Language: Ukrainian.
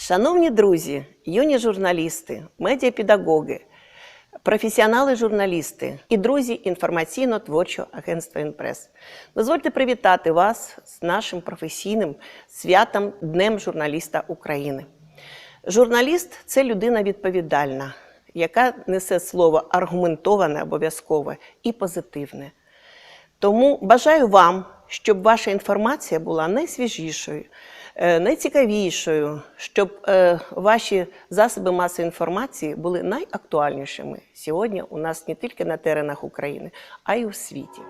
Шановні друзі, юні журналісти, медіапедагоги, професіонали-журналісти і друзі інформаційно-творчого агентства «Інпрес». Дозвольте привітати вас з нашим професійним святом Днем журналіста України. Журналіст це людина відповідальна, яка несе слово аргументоване обов'язкове і позитивне. Тому бажаю вам, щоб ваша інформація була найсвіжішою, е, найцікавішою, щоб е, ваші засоби масової інформації були найактуальнішими сьогодні у нас не тільки на теренах України, а й у світі.